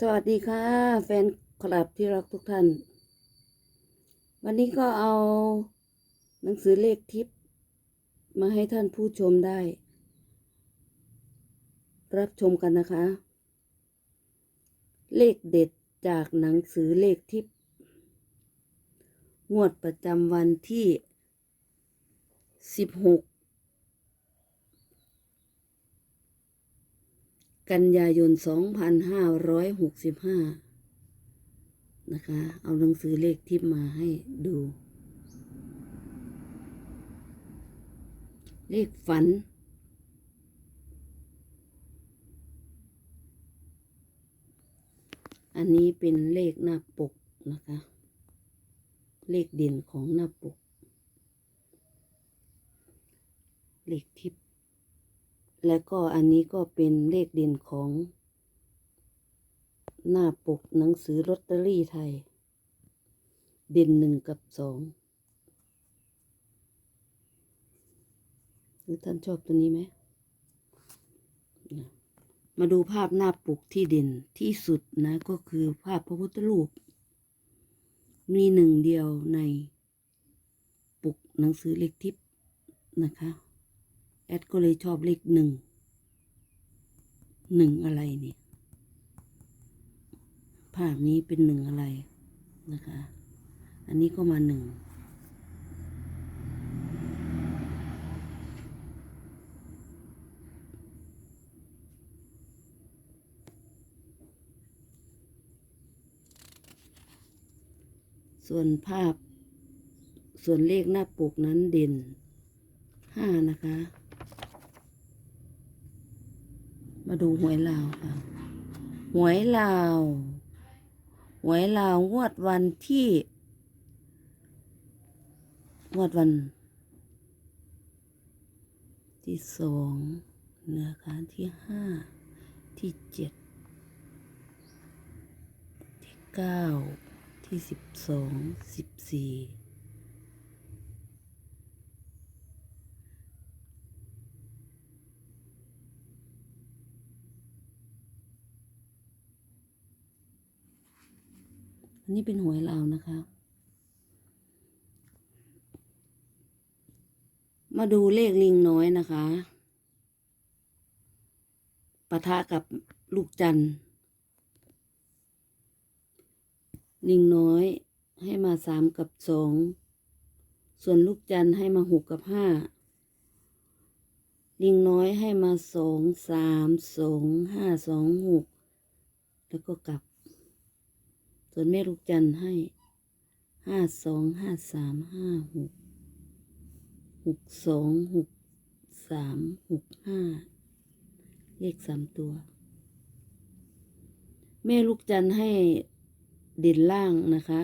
สวัสดีค่ะ แฟนคลับที่รักทุกท่าน วันนี้ก็เอาหนังสือเลขทิป มาให้ท่านผู้ชมได้ รับชมกันนะคะ เลขเด็ดจากหนังสือเลขทิป งวดประจำวันที่ 16 กันยายน 2565 นะคะ เอาหนังสือเลขทิปมาให้ดู เลขฝัน อันนี้เป็นเลขหน้าปกนะคะ เลขเด่นของหน้าปก เลขทิป แล้วก็อันนี้ก็เป็นเลขเด่นของ หน้าปกหนังสือลอตเตอรี่ไทย เด่นหนึ่งกับสองหรือท่านชอบตัวนี้ไหม มาดูภาพหน้าปกที่เด่นที่สุดนะก็คือภาพพระพุทธรูป มีหนึ่งเดียวในปกหนังสือเลขทิปนะคะ ดก็เลยชอบเลขหนึ่ง หนึ่งอะไรเนี่ย ภาพนี้เป็นหนึ่งอะไรนะคะ อันนี้ก็มาหนึ่ง ส่วนภาพ ส่วนเลขหน้าปกนั้นเด่นห้านะคะ มาดูหวยลาวค่ะหวยลาวหวยลาวงวดวันที่งวดวัน ที่สองนะคะที่ห้าที่เจ็ดที่เก้าที่สิบสองสิบสี่ อันนี้เป็นหวยลาวนะคะ มาดูเลขลิงน้อยนะคะปะทะกับลูกจันทร์ลิงน้อยให้มาสามกับสอง ส่วนลูกจันทร์ให้มาหกกับห้าลิงน้อยให้มาสองสามสองห้าสองหกแล้วก็กลับ ส่วนแม่ลูกจันให้ห้าสองห้าสามห้าหกหกสองหกสามหกห้าเลขสามตัว แม่ลูกจันให้เด่นล่างนะคะ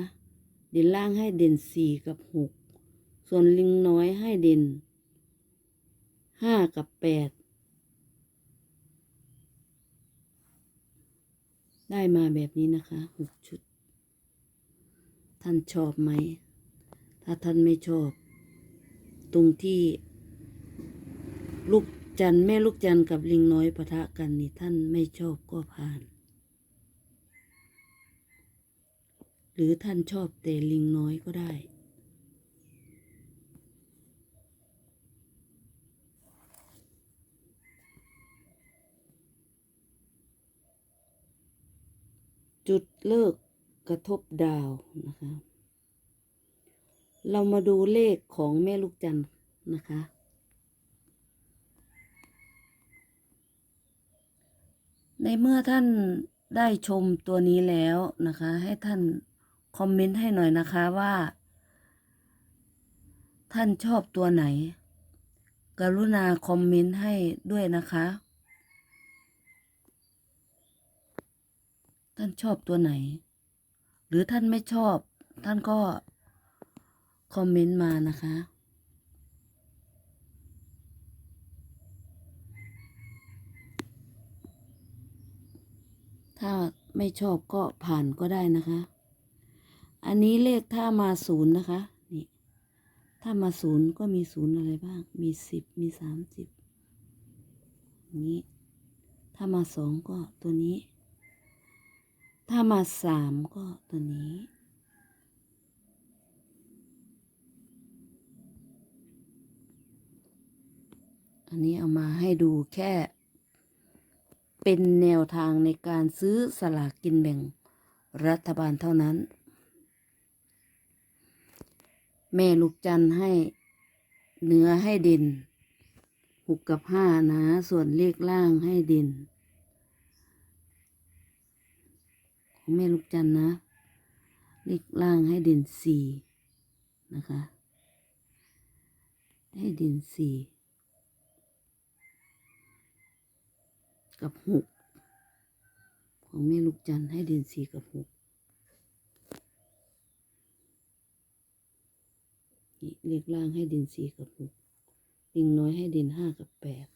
เด่นล่างให้เด่นสี่กับหกส่วนลิงน้อยให้เด่นห้ากับแปดได้มาแบบนี้นะคะหกชุด ท่านชอบไหม ถ้าท่านไม่ชอบ ตรงที่ลูกจันแม่ลูกจันกับลิงน้อยปะทะกันนี่ท่านไม่ชอบก็ผ่าน หรือท่านชอบแต่ลิงน้อยก็ได้ จุดเลิก กระทบดาวนะคะ เรามาดูเลขของแม่ลูกจันทร์นะคะ ในเมื่อท่านได้ชมตัวนี้แล้วนะคะ ให้ท่านคอมเมนต์ให้หน่อยนะคะว่า ท่านชอบตัวไหน กรุณาคอมเมนต์ให้ด้วยนะคะ ท่านชอบตัวไหน หรือท่านไม่ชอบ ท่านก็คอมเมนต์มานะคะ ถ้าไม่ชอบก็ผ่านก็ได้นะคะ อันนี้เลขถ้ามาศูนย์นะคะนี่ถ้ามาศูนย์ก็มีศูนย์อะไรบ้าง มีสิบมีสามสิบนี้ ถ้ามาสองก็ตัวนี้ ถ้ามาสามก็ตัวนี้ อันนี้เอามาให้ดูแค่ เป็นแนวทางในการซื้อสลากกินแบ่งรัฐบาลเท่านั้น แม่ลูกจันให้เนื้อให้เด่นหกกับห้านะ ส่วนเลขล่างให้เด่น ของ แม่ลูกจันนะ เลขล่างให้เด่นสี่นะคะ ให้เด่นสี่กับหกของแม่ลูกจันให้เด่นสี่กับหกนี่เลขล่างให้เด่นสี่กับหกลิงน้อยให้เด่นห้ากับแปด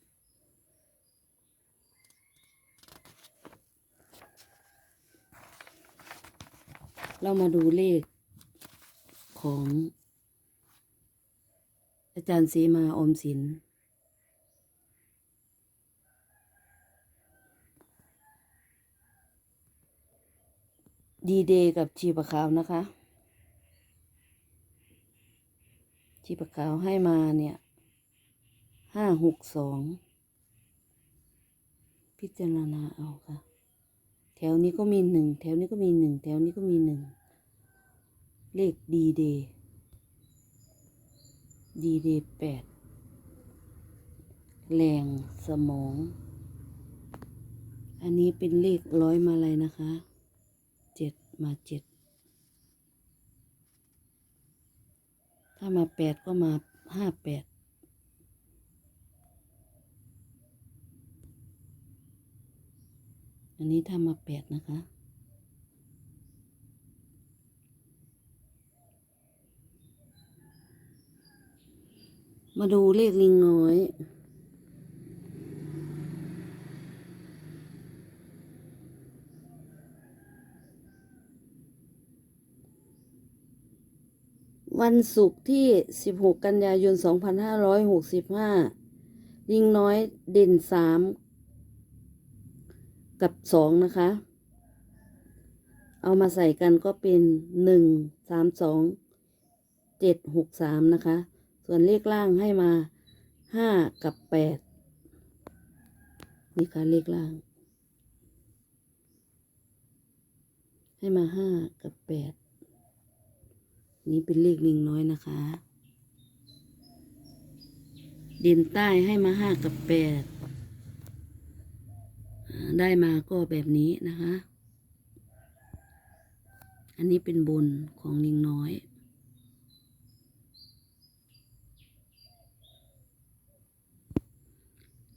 เรามาดูเลขของ อาจารย์เสมาอมสิน ดีเดย์กับชีปะขาวนะคะ ชีปะขาวให้มาเนี่ยห้าหกสองพิจารณาเอาค่ะ ถวนี้ก็มีหนึ่งแถวนี้ก็มีหนึ่งแถวนี้ก็มีหนึ่งเลขดีเดย์ดีเดย์แปดแรงสมอง อันนี้เป็นเลขร้อยมาลัยนะคะเจ็ดมาเจ็ดถ้ามาแปดก็มาห้าแปด อันนี้ถ้ามาแปดนะคะ มาดูเลขลิงน้อยวันศุกร์ที่ 16 กันยายน 2565 ลิงน้อยเด่น 3 กับ2นะคะ เอามาใส่กันก็เป็น1 3 2 7 6 3นะคะ ส่วนเลขล่างให้มา5กับ8นี่ค่ะเลขล่าง ให้มา5กับ8นี่เป็นเลขลิงน้อยนะคะ เด่นใต้ให้มาห้ากับแปด ได้มาก็แบบนี้นะคะ อันนี้เป็นบนของลิงน้อย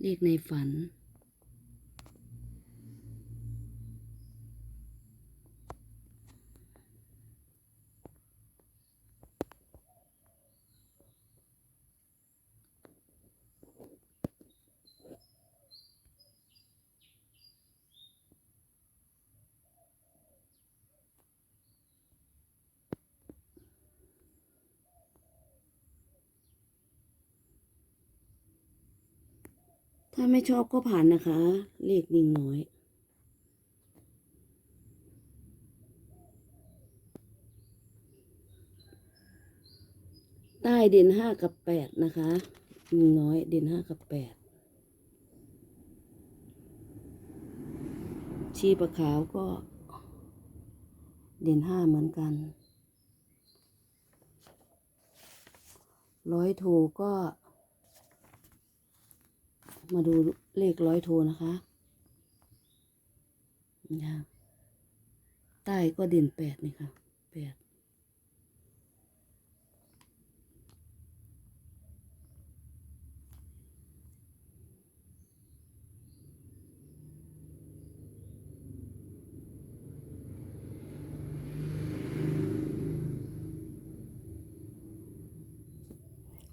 เลขในฝัน ถ้าไม่ชอบก็ผ่านนะคะ เลขลิงน้อยใต้เด่นห้ากับแปดนะคะลิงน้อยเด่นห้ากับแปดชีปะขาวก็เด่นห้าเหมือนกัน ร้อยโทก็ มาดูเลขร้อยโทนะคะนี่ค่ะใต้ก็เด่นแปดนี่ค่ะแปด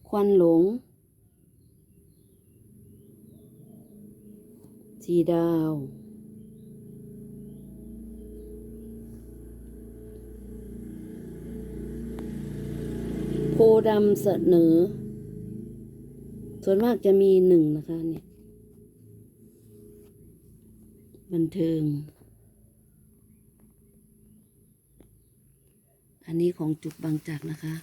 ควันหลง สีดาว โพดำเสนอ ส่วนมากจะมีหนึ่งนะคะเนี่ย บันเทิง อันนี้ของจุกบางจากนะคะ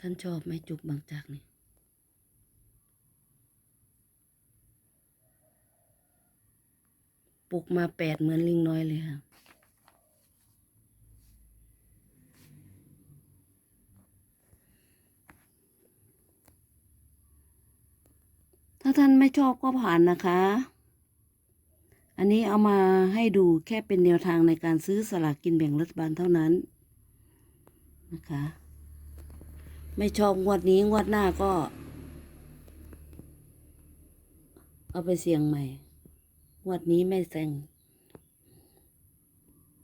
ท่านชอบไหมจุกบางจากเนี่ย ปลุกมาแปดเหมือนลิงน้อยเลยค่ะ ถ้าท่านไม่ชอบก็ผ่านนะคะ อันนี้เอามาให้ดูแค่เป็นแนวทางในการซื้อสลากกินแบ่งรัฐบาลเท่านั้นนะคะ ไม่ชอบงวดนี้งวดหน้าก็ เอาไปเสี่ยงใหม่ วดนี้ไม่แซง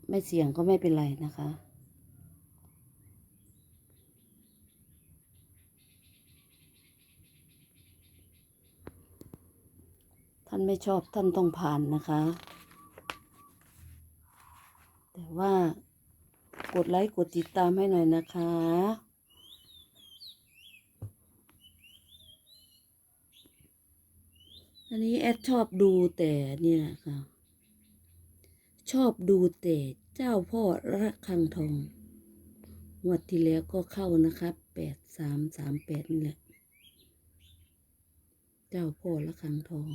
ไม่เสี่ยงก็ไม่เป็นไรนะคะ ท่านไม่ชอบท่านต้องผ่านนะคะ แต่ว่ากดไลค์กดติดตามให้หน่อยนะคะ อันนี้แอดชอบดูแต่เนี่ยค่ะ ชอบดูแต่เจ้าพ่อระฆังทองงวดที่แล้วก็เข้านะคะแปดสามสามแปดนี่แหละ เจ้าพ่อระฆังทอง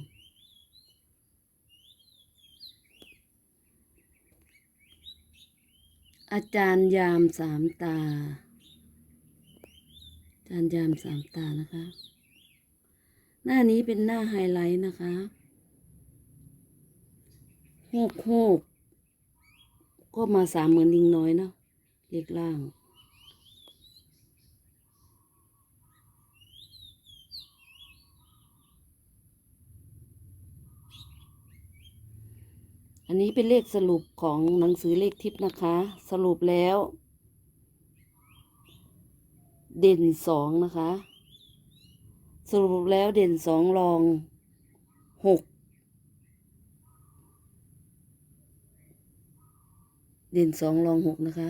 อาจารย์ยามสามตา อาจารย์ยามสามตานะคะ หน้านี้เป็นหน้าไฮไลท์นะคะโฮกโฮกก็มาสามเหมือนลิงน้อยเนาะเล็กล่าง อันนี้เป็นเลขสรุปของหนังสือเลขทิพย์นะคะ สรุปแล้ว เด่นสองนะคะ สรุปแล้วเด่นสองรองหกเด่นสองรองหกนะคะ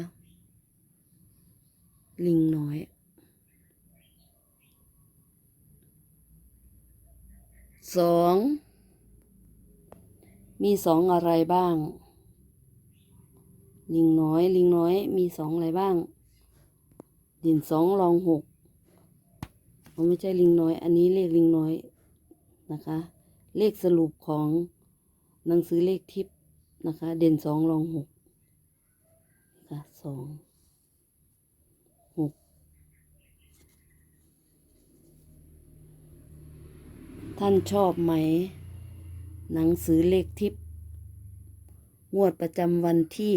ลิงน้อย สอง มีสองอะไรบ้าง ลิงน้อย ลิงน้อย มีสองอะไรบ้าง เด่นสองรองหก ไม่ใช่ลิงน้อย อันนี้เลขลิงน้อยนะคะ เลขสรุปของหนังสือเลขทิพย์นะคะ เด่นสองรองหกนะคะสองหกท่านชอบไหม หนังสือเลขทิพย์งวดประจำวันที่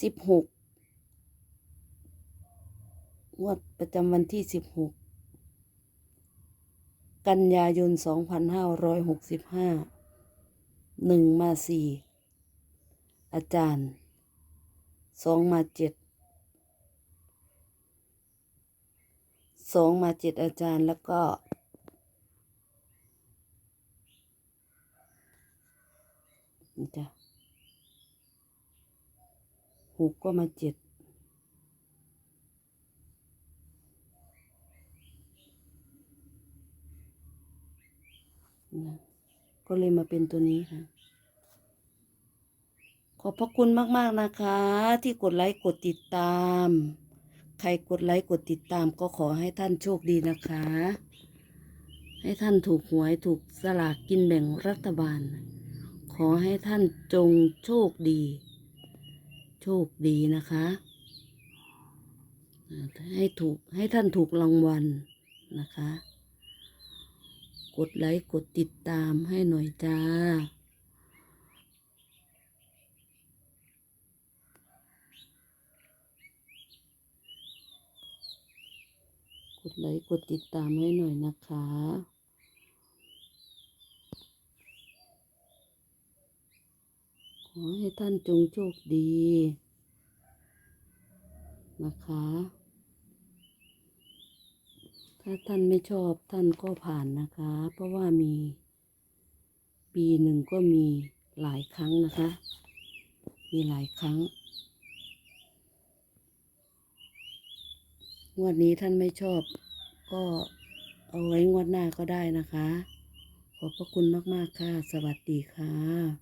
สิบหก งวดประจำวันที่สิบหกกันยายนสองพันห้าร้อยหกสิบห้าหนึ่งมาสี่อาจารย์สองมาเจ็ดสองมาเจ็ดอาจารย์แล้วก็จ้ะหกก็มาเจ็ด นะก็เลยมาเป็นตัวนี้ค่ะ ขอบพระคุณมากๆนะคะ ที่กดไลค์กดติดตาม ใครกดไลค์กดติดตามก็ขอให้ท่านโชคดีนะคะ ให้ท่านถูกหวยถูกสลากกินแบ่งรัฐบาล ขอให้ท่านจงโชคดี โชคดีนะคะให้ถูกให้ท่านถูกรางวัลนะคะ กดไลค์กดติดตามให้หน่อยจ้า กดไลค์กดติดตามให้หน่อยนะคะขอให้ท่านจงโชคดีนะคะ ถ้าท่านไม่ชอบท่านก็ผ่านนะคะ เพราะว่ามี ปีหนึ่งก็มีหลายครั้งนะคะ มีหลายครั้งงวดนี้ท่านไม่ชอบก็เอาไว้งวดหน้าก็ได้นะคะ ขอบพระคุณมาก ๆ ค่ะ สวัสดีค่ะ